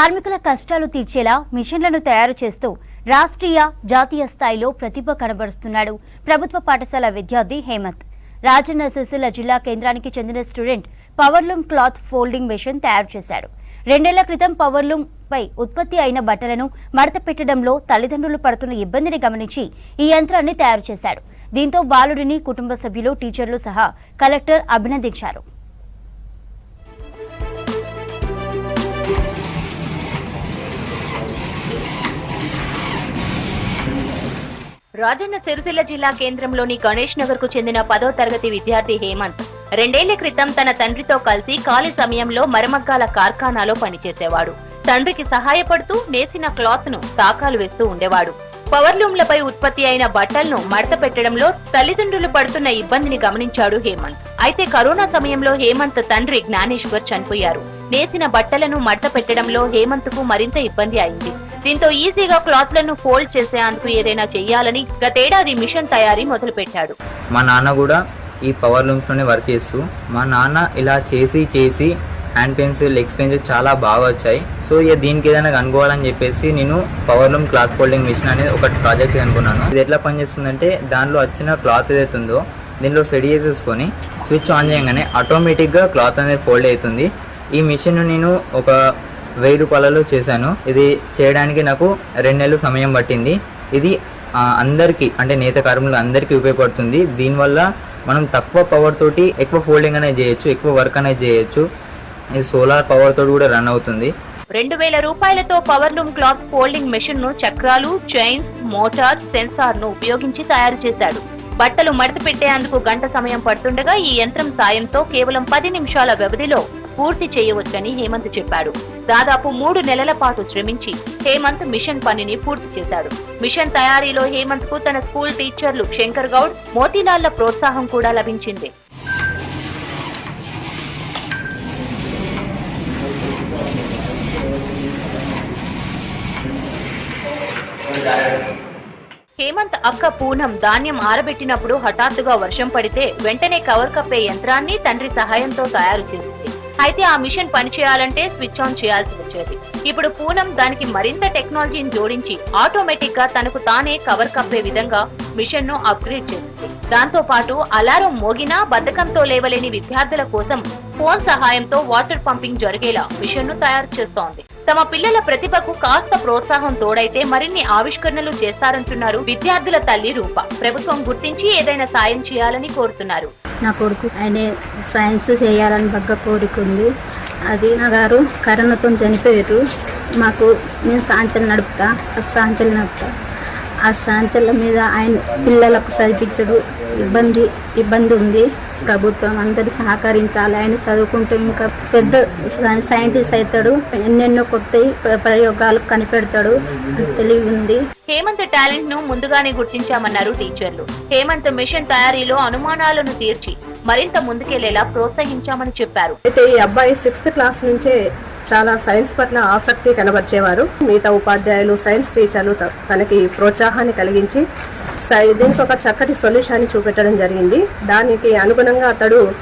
కార్మికుల కష్టాలు తీర్చేలా మిషన్లను తయారు చేస్తూ రాష్ట్రీయ జాతీయ స్థాయిలో ప్రతిభ కనబరుస్తున్నాడు ప్రభుత్వ పాఠశాల విద్యార్థి హేమంత్. రాజన్న సిరిసిల్ల జిల్లా కేంద్రానికి చెందిన student powerloom cloth folding machine తయారు చేశాడు. రెండేళ్ళ క్రితం పవర్లూమ్ పై ఉత్పత్తి అయిన బట్టలను మడత పెట్టడంలో తల్లిదండ్రులు పడుతున్న ఇబ్బందిని గమనించి ఈ యంత్రాన్ని తయారు చేశాడు. దీంతో బాలుడిని కుటుంబ సభ్యులు టీచర్లు సహా కలెక్టర్ అభినందించారు. రాజన్న సిరిసిల్ల జిల్లా కేంద్రంలోని గణేష్ నగర్కు చెందిన పదో తరగతి విద్యార్థి హేమంత్ రెండేళ్ళ క్రితం తన తండ్రితో కలిసి ఖాళీ సమయంలో మరమగ్గాల కార్ఖానాలో పనిచేసేవాడు. తండ్రికి సహాయపడుతూ నేసిన క్లాత్ను తాకాలు వేస్తూ ఉండేవాడు. పవర్లూమ్లపై ఉత్పత్తి అయిన బట్టలను మడత పెట్టడంలో తల్లిదండ్రులు పడుతున్న ఇబ్బందిని గమనించాడు హేమంత్. అయితే కరోనా సమయంలో హేమంత్ తండ్రి జ్ఞానేశ్వర్ చనిపోయారు. నేసిన బట్టలను మడత పెట్టడంలో హేమంత్కు మరింత ఇబ్బంది అయింది. దీంతో ఈజీగా క్లాత్లను ఫోల్డ్ చేసేందుకు ఏదైనా చేయాలని గతేడాది మిషన్ తయారీ మొదలుపెట్టాడు. మా నాన్న కూడా ఈ పవర్ లూమ్స్లోనే వర్క్ చేస్తూ మా నాన్న ఇలా చేసి చేసి హ్యాండ్ పెన్సిల్ లెగ్స్ పెన్సిల్ చాలా బాగా వచ్చాయి. సో ఇక దీనికి ఏదైనా కనుక్కోవాలని చెప్పేసి నేను power loom cloth folding machine అనేది ఒక ప్రాజెక్ట్ అనుకున్నాను ఇది ఎట్లా పనిచేస్తుందంటే దానిలో వచ్చిన క్లాత్ ఏదైతే ఉందో దీనిలో సెట్ చేసేసుకొని స్విచ్ ఆన్ చేయగానే ఆటోమేటిక్గా క్లాత్ అనేది ఫోల్డ్ అవుతుంది. ఈ మిషన్ నేను ఒక వెయ్యి రూపాయలలో చేశాను. ఇది చేయడానికి నాకు రెండు నెలలు సమయం పట్టింది. ఇది అందరికీ అంటే నేత కార్మికులు అందరికీ ఉపయోగపడుతుంది. దీనివల్ల మనం తక్కువ పవర్ తోటి ఎక్కువ ఫోల్డింగ్ అనేది చేయొచ్చు ఎక్కువ వర్క్ అనేది చేయొచ్చు. ఇది సోలార్ పవర్ తోటి కూడా రన్ అవుతుంది. రెండు వేల రూపాయలతో పవర్ లూమ్ క్లాత్ ఫోల్డింగ్ మెషిన్ను చక్రాలు చైన్స్ మోటార్ సెన్సార్ను ఉపయోగించి తయారు చేశాడు. బట్టలు మడత పెట్టేందుకు గంట సమయం పడుతుండగా ఈ యంత్రం సాయంతో కేవలం పది నిమిషాల వ్యవధిలో పూర్తి చేయవచ్చని హేమంత్ చెప్పాడు. దాదాపు మూడు నెలల పాటు శ్రమించి హేమంత్ మిషన్ పనిని పూర్తి చేశాడు. మిషన్ తయారీలో హేమంత్కు తన స్కూల్ టీచర్లు శంకర్ గౌడ్ మోతీలాల్ల ప్రోత్సాహం కూడా లభించింది. హేమంత్ అక్క పూనం ధాన్యం ఆరబెట్టినప్పుడు హఠాత్తుగా వర్షం పడితే వెంటనే కవర్ కప్పే యంత్రాన్ని తండ్రి సహాయంతో తయారు చేసింది. అయితే ఆ మిషన్ పనిచేయాలంటే స్విచ్ ఆన్ చేయాల్సి వచ్చేది. ఇప్పుడు పూనం దానికి మరింత టెక్నాలజీని జోడించి ఆటోమేటిక్గా తనకు తానే కవర్ కప్పే విధంగా మిషన్ను అప్గ్రేడ్ చేసింది దాంతో పాటు అలారం మోగినా బద్ధకంతో లేవలేని విద్యార్థుల కోసం ఫోన్ సహాయంతో వాటర్ పంపింగ్ జరిగేలా మిషన్ను తయారు చేస్తోంది. తమ పిల్లల ప్రతిభకు కాస్త ప్రోత్సాహం తోడైతే మరిన్ని ఆవిష్కరణలు చేస్తారంటున్నారు విద్యార్థుల తల్లి రూప. ప్రభుత్వం గుర్తించి ఏదైనా సాయం చేయాలని కోరుతున్నారు. నా కొడుకు ఆయన సైన్స్ చేయాలని బాగా కోరిక ఉంది అది నా గారు కరోనాతో చనిపోయారు. మాకు నేను సాంచలు నడుపుతా ఆ సాంచలు నడుపుతా. ఆ సాంచల మీద ఆయన పిల్లలకు చదివించడు ఇబ్బంది ఇబ్బంది ఉంది. ప్రభుత్వం అందరు సహకరించాలి. ఆయన చదువుకుంటూ ఇంకా పెద్ద సైంటిస్ట్ అవుతాడు. ఎన్నెన్నో కొత్త ప్రయోగాలు కనిపెడతాడు. తెలివి ఉంది. హేమంత్ టాలెంట్ను ముందుగానే గుర్తించామన్నారు టీచర్లు. హేమంత్ మిషన్ తయారీలో అనుమానాలను తీర్చి మరింత ముందుకెళ్ళేలా ప్రోత్సహించామని చెప్పారు. అయితే ఈ అబ్బాయి సిక్స్త్ క్లాస్ నుంచే చాలా సైన్స్ పట్ల ఆసక్తి కనబరిచేవారు. మిగతా ఉపాధ్యాయులు సైన్స్ టీచర్లు త- తనకి ప్రోత్సాహాన్ని కలిగించి సై- దీనికి ఒక చక్కటి సొల్యూషన్ చూపెట్టడం జరిగింది. దానికి అనుగుణంగా అతడు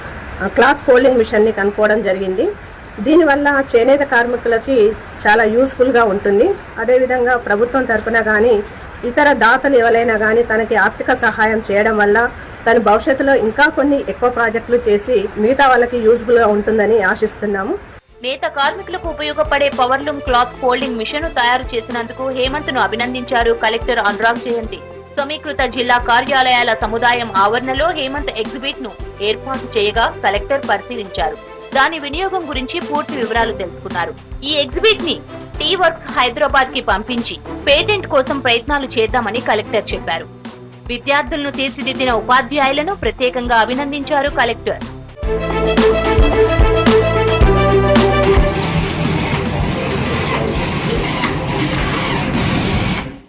క్లాత్ ఫోల్డింగ్ మిషన్ని కనుక్కోవడం జరిగింది. దీనివల్ల చేనేత కార్మికులకి చాలా యూస్ఫుల్గా ఉంటుంది. అదేవిధంగా ప్రభుత్వం తరపున కానీ ఇతర దాతలు ఎవరైనా కానీ తనకి ఆర్థిక సహాయం చేయడం వల్ల తన భవిష్యత్తులో ఇంకా కొన్ని ఎక్కువ ప్రాజెక్టులు చేసి మిగతా వాళ్ళకి యూస్ఫుల్గా ఉంటుందని ఆశిస్తున్నాము. నేత కార్మికులకు ఉపయోగపడే పవర్లూమ్ క్లాత్ ఫోల్డింగ్ మిషన్ తయారు చేసినందుకు హేమంత్ను అభినందించారు కలెక్టర్ అనురాగ్ జయంతి. సమీకృత జిల్లా కార్యాలయాల సముదాయం ఆవరణలో హేమంత్ ఎగ్జిబిట్ను ఏర్పాటు చేయగా కలెక్టర్ పరిశీలించారు. దాని వినియోగం గురించి పూర్తి వివరాలు తెలుసుకున్నారు. ఈ ఎగ్జిబిట్ని టీ వర్క్స్ హైదరాబాద్కి పంపించి పేటెంట్ కోసం ప్రయత్నాలు చేద్దామని కలెక్టర్ చెప్పారు. విద్యార్థులను తీర్చిదిద్దిన ఉపాధ్యాయులను ప్రత్యేకంగా అభినందించారు కలెక్టర్.